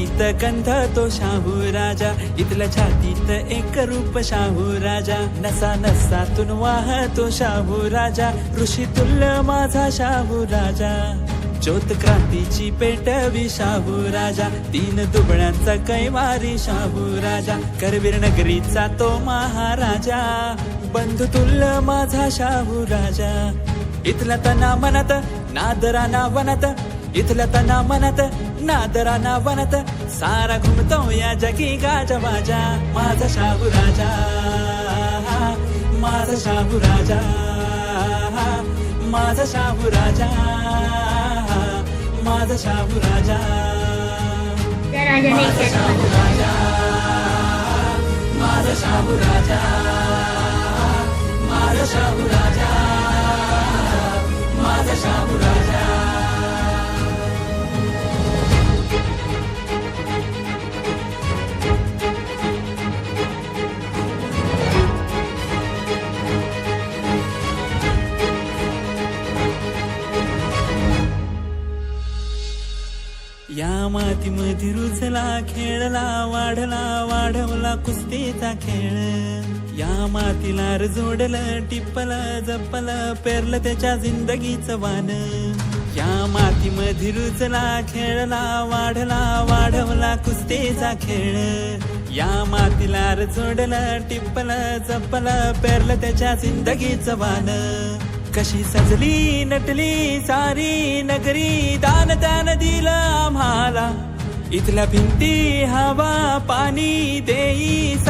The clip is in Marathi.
छातीत गंध तो शाहू राजा. इथल्या छातीत एक रूप शाहू राजा. नसा नसातून वाहतो शाहू राजा. ऋषी तुल्य माझा शाहू राजा. ज्योत क्रांतीची पेटवी शाहू राजा. तीन दुबळ्यांचा कैवारी शाहू राजा. करवीर नगरीचा तो महाराजा. बंधू तुल्य माझा शाहू राजा. इथला तना मनत नादरा ना वनात. इथल्या तना मनत नादरा ना वनात सारा घुमतो या जगी गाजा बाजा माझा शाहू राजा माझा शाहू राजा माझा शाहू राजा माझा शाहू राजा. माझा शाहू राजा माझा शाहू राजा माझा शाहू राजा. या मातीमध्ये रुजला खेळला वाढला वाढवला कुस्तीचा खेळ. या मातीला जोडलं टिपलं जपलं पेरलं त्याच्या जिंदगीचं वान. या मातीमध्ये रुजला खेळला वाढला वाढवला कुस्तीचा खेळ. या मातीला जोडलं टिपलं जपलं पेरलं त्याच्या जिंदगीचं वान. कशी सजली नटली सारी नगरी दान दान दिलं आम्हाला. इथल्या भिंती हवा पाणी देई सा